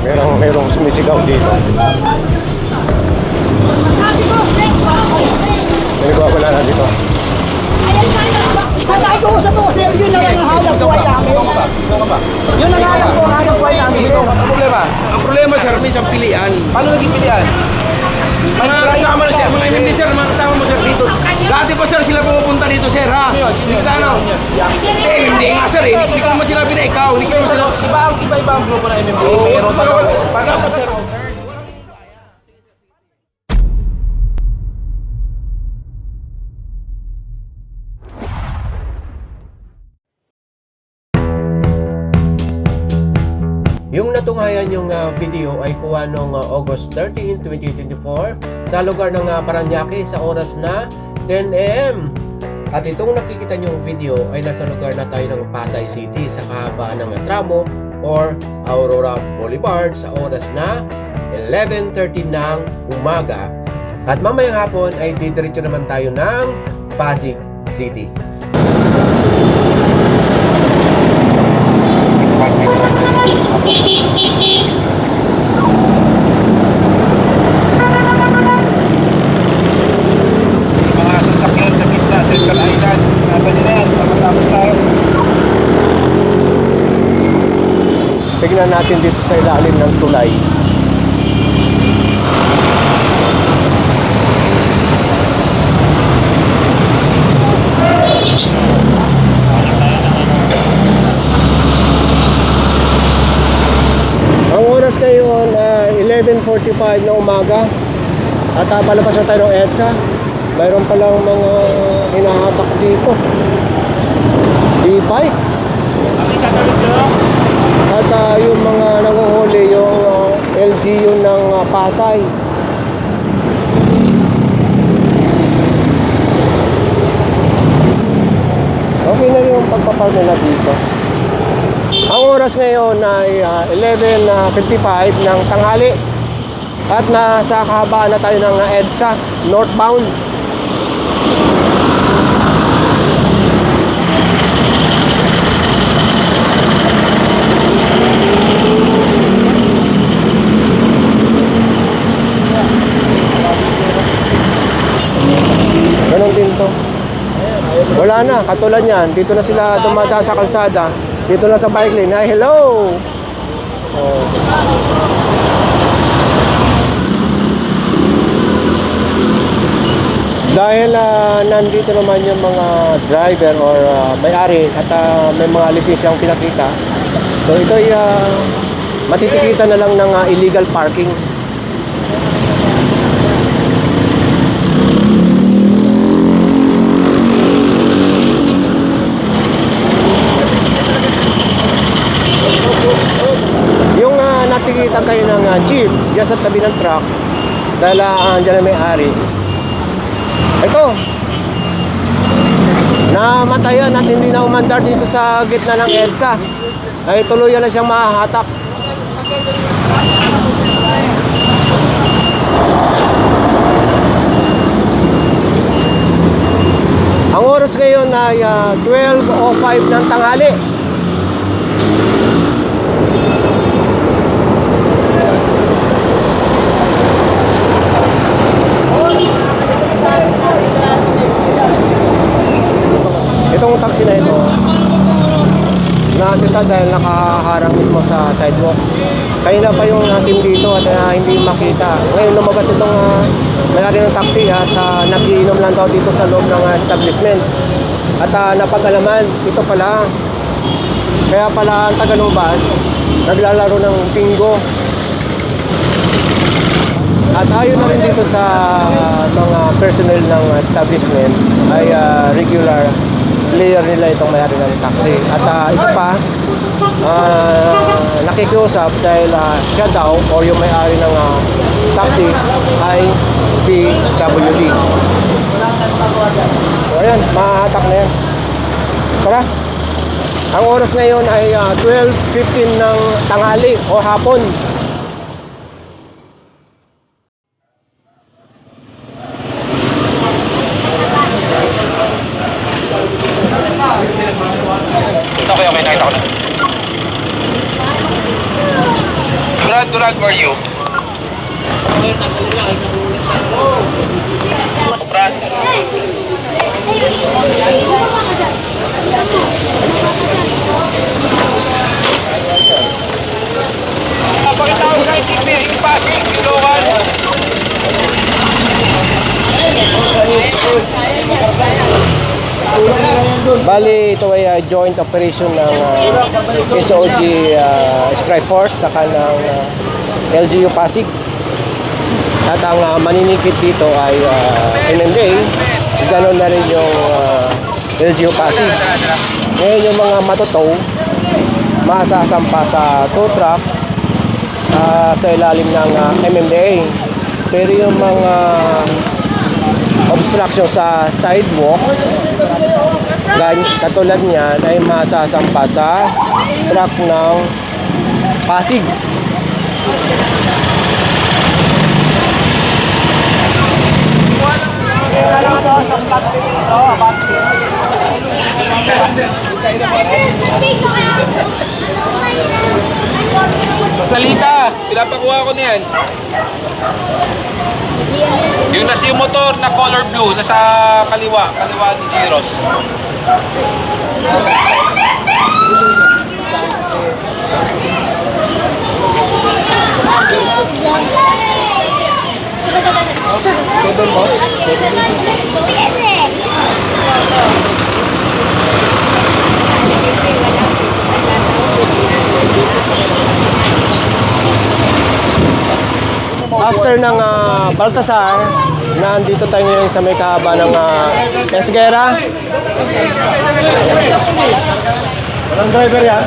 Merong, merong sumisigaw dito. May wala na dito. Sa tayo ko sa to, sir, yun na lang ang hanap buhay namin. Yun ang hanap ko, hanap buhay namin, sir. Ang problema? Ang problema sir, minsan pilian. Paano naging pilihan? May Mga client kasama na sir, mga MMD sir, mga kasama mo sir dito. Dati pa sir sila pumupunta dito sir ha. Hindi ka ano. Eh, MMD nga sir eh. Hindi ko naman sila na Iba ang grupo ng MMDA. Mayroon pa Pero, Paano dapat sir. Yung natunghayan yung ah, video ay kuha noong ah, August 13, 2024 sa lugar ng uh, Paranaque sa oras na 10 a.m. At itong nakikita niyong video ay nasa lugar na tayo ng Pasay City sa kahabaan ng tramo or Aurora Boulevard sa oras na 11.30 ng umaga. At mamayang hapon ay didiretso naman tayo ng Pasig City. Mga sasakyan sa Central Island. Sabi nila yan, pagkatapos tayo. Tignan natin dito sa ilalim ng tulay. Ang oras ngayon ay 11.45 na umaga at uh, palabas na tayo ng EDSA. Mayroon palang mga hinahatak dito. E-bike. At ah, yung mga nanguhuli, yung ah, LGU ng ah, Pasay. Okay na yung pagpapark nila dito. Ang oras ngayon ay ah, 11.55 ng tanghali. At nasa kahabaan na tayo ng EDSA, northbound. Ganon din to. Wala na, katulad yan. Dito na sila dumadaan sa kalsada. Dito na sa bike lane. Ay, hello! Oh. Dahil ah, nandito naman yung mga driver or ah, may-ari at ah, may mga lisensyang pinakita. So ito ay ah, matitikitan na lang ng ah, illegal parking. Yung uh, natikitan kayo ng uh, jeep dyan sa tabi ng truck dahil uh, andyan na may-ari. Ito. Namatayan at hindi na umandar dito sa gitna ng EDSA. Ay tuluyan na siyang mahahatak. Ang oras ngayon ay ah, 12.05 ng tanghali. Itong taxi na ito, nakasita dahil nakaharang mismo sa sidewalk. Kanina pa yung uh, team dito at uh, hindi makita. Ngayon lumabas itong uh, mayari ng taxi at uh, nagiinom lang daw dito sa loob ng uh, establishment. At uh, napag-alaman, ito pala. Kaya pala ang taga ng bus, naglalaro ng bingo. At ayon na rin dito sa uh, mga personnel ng establishment ay uh, regular player nila itong mayari ng taxi. At uh, isa pa, uh, nakikiusap dahil uh, siya daw o yung may-ari ng uh, taxi ay PWD. So ayan, mahahatak na yan. Tara. Ang oras ngayon ay uh, 12.15 ng tanghali o hapon. Ito kayo, okay, nakita ko na. Duran, Duran, where are you? Brad. Pakita ko sa. Bali, ito ay ah, joint operation ng ah, SOG ah, Strike Force saka ng ah, LGU Pasig. At ang ah, maninikit dito ay ah, MMA, ganoon na rin yung ah, LGU Pasig. Ngayon yung mga matotow, masasampa sa tow truck ah, sa ilalim ng ah, MMA. Pero yung mga obstruction sa sidewalk, katulad niyan ay masasampa sa truck ng Pasig. Salita, pinapakuha ko niyan. Yung nasa yung motor na color blue, nasa kaliwa, kaliwa ni Giros. After ng ah, Baltasar, nandito tayo ngayon sa may kahaba ng uh, Esguera. Walang driver yan?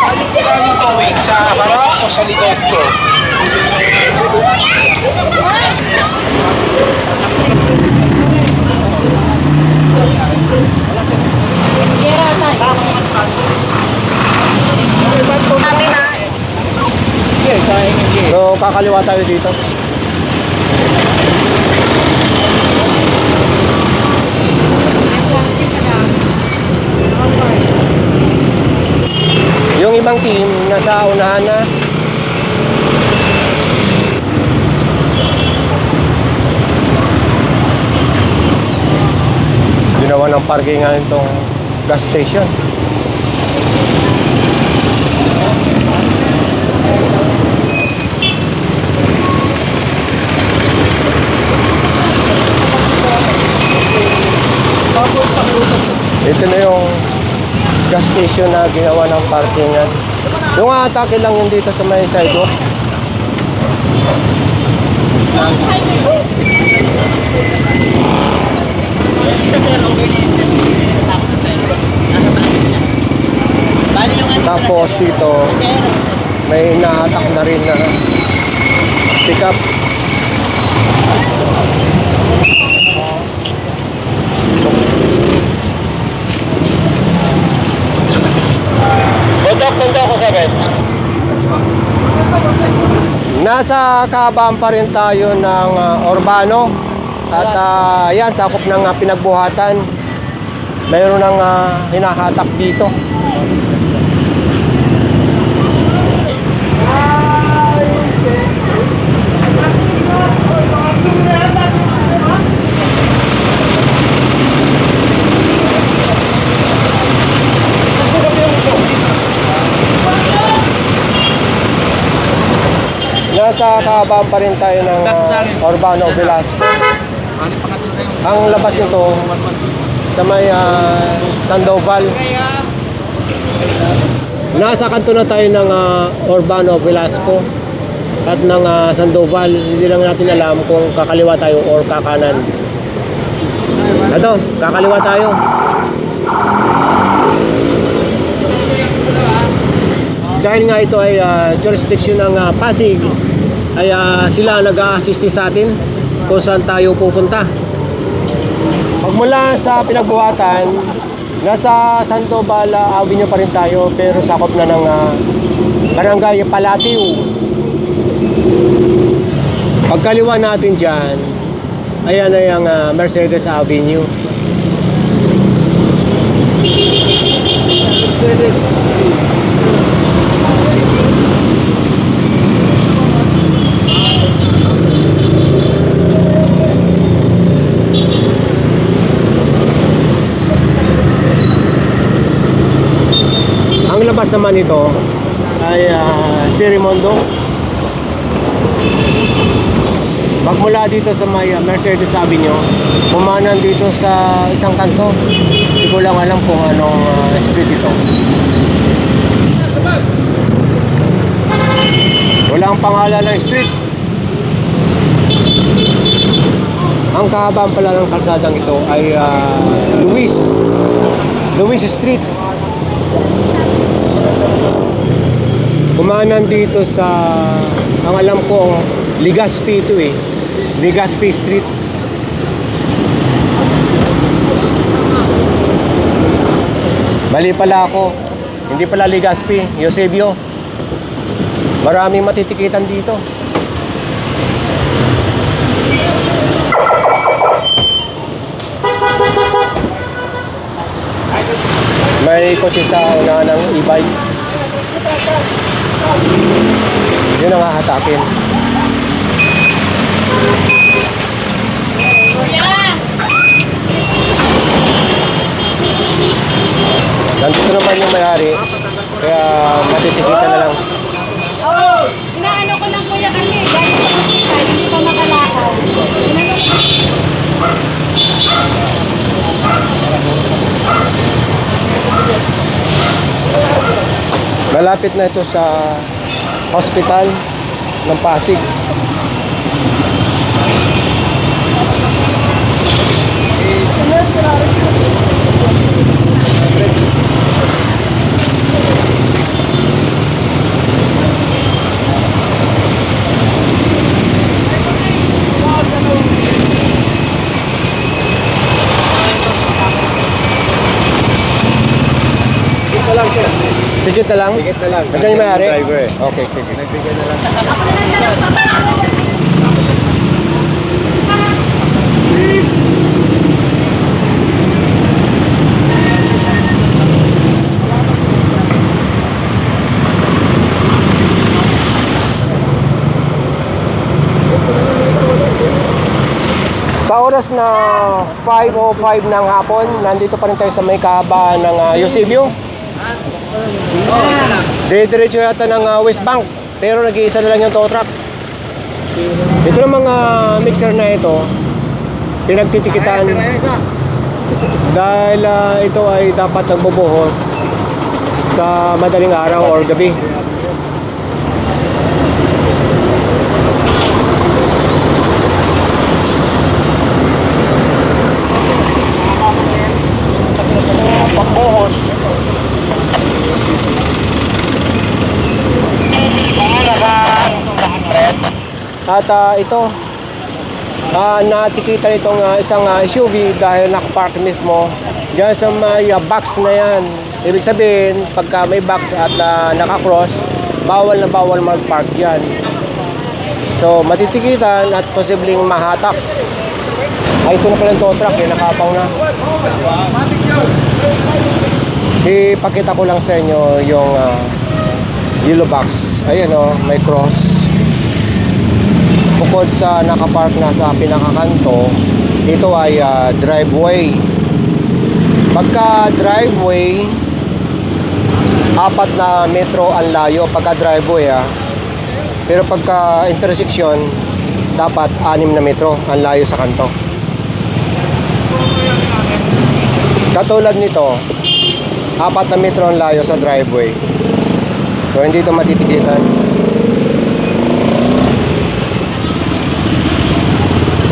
Saan yung kailangan gawin? Sa harap o sa likod ko? Kakaliwa tayo dito. Yung ibang team, nasa unahan na. Ginawa ng parkingan itong gas station. Ito na yung station na ginawa ng parkingan. Yung atake lang yun dito sa may sidewalk. Tapos dito, may naatak na rin na pickup. Nasa kahabaan pa rin tayo ng ah, Urbano at ah, yan, sakop ng ah, pinagbuhatan. Mayroon ng ah, hinahatak dito. Nasa kahabaan pa rin tayo ng ah, Urbano Velasco. Ang labas nito sa may ah, Sandoval. Nasa kanto na tayo ng ah, Urbano Velasco at ng ah, Sandoval. Hindi lang natin alam kung kakaliwa tayo or kakanan. Ito, kakaliwa tayo. Dahil nga ito ay ah, jurisdiction ng ah, Pasig, ay ah, sila nag-a-assist sa atin kung saan tayo pupunta. Pagmula sa pinagbuhatan, nasa Santo Bala Avenue pa rin tayo pero sakop na ng ah, Barangay Palatio. Pagkaliwa natin dyan, ayan ay ang ah, Mercedes Avenue. Mercedes. Labas naman ito ay uh, Sirimondo. Pagmula dito sa may ah, Mercedes Avenue, pumanan dito sa isang kanto. Hindi ko lang alam kung anong ah, street ito. Wala ang pangalan ng street. Ang kahabaan pala ng kalsadang ito ay ah, Luis. Luis Street. Kumanan dito sa ang alam ko Ligaspi ito eh. Ligaspi Street. Mali pala ako. Hindi pala Ligaspi, Eusebio. Maraming matitikitan dito. May kotse sa unahan ng e-bike. Yun ang hahatakin. Nandito naman yung may-ari. Kaya matitikitan na lang. Oo. Inaano ko lang kuya kasi dahil sa hospital, hindi pa makalakad. Inano Malapit na ito sa hospital ng Pasig. Tikit na lang? Tikit na lang. Nandiyan yung may-ari? Driver eh. Okay, sige. Nagbigay na lang. Sa oras na 5.05 ng hapon, nandito pa rin tayo sa may kahabaan ng uh, Eusebio. Didiretso yata ng ah, West Bank, pero nag-iisa na lang yung tow truck. Ito ng mga mixer na ito, pinagtitikitan dahil ah, ito ay dapat nagbubuhos sa madaling araw or gabi. At ah, ito, ah, natikita itong ah, isang ah, SUV dahil nakapark mismo dyan sa may ah, box na yan. Ibig sabihin, pagka may box at ah, nakakross, bawal na bawal mag-park. So, matitikitan at posibleng mahatak. Ay, ito na pala yung tow truck, eh, nakapaw na. Ipakita ko lang sa inyo yung ah, yellow box. Ayan o, may cross bukod sa nakapark na sa pinakakanto, ito ay ah, driveway. Pagka driveway, apat na metro ang layo pagka driveway ah. Pero pagka intersection, dapat anim na metro ang layo sa kanto. Katulad nito, apat na metro ang layo sa driveway. So hindi ito matitikitan.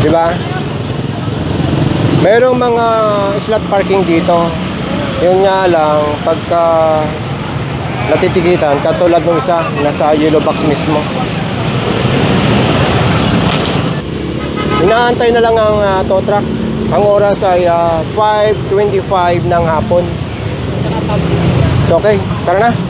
Di ba? Merong mga slot parking dito. Yun nga lang, pagka natitikitan, katulad ng isa, nasa yellow box mismo. Inaantay na lang ang ah, tow truck. Ang oras ay ah, 5.25 ng hapon. Okay, tara na.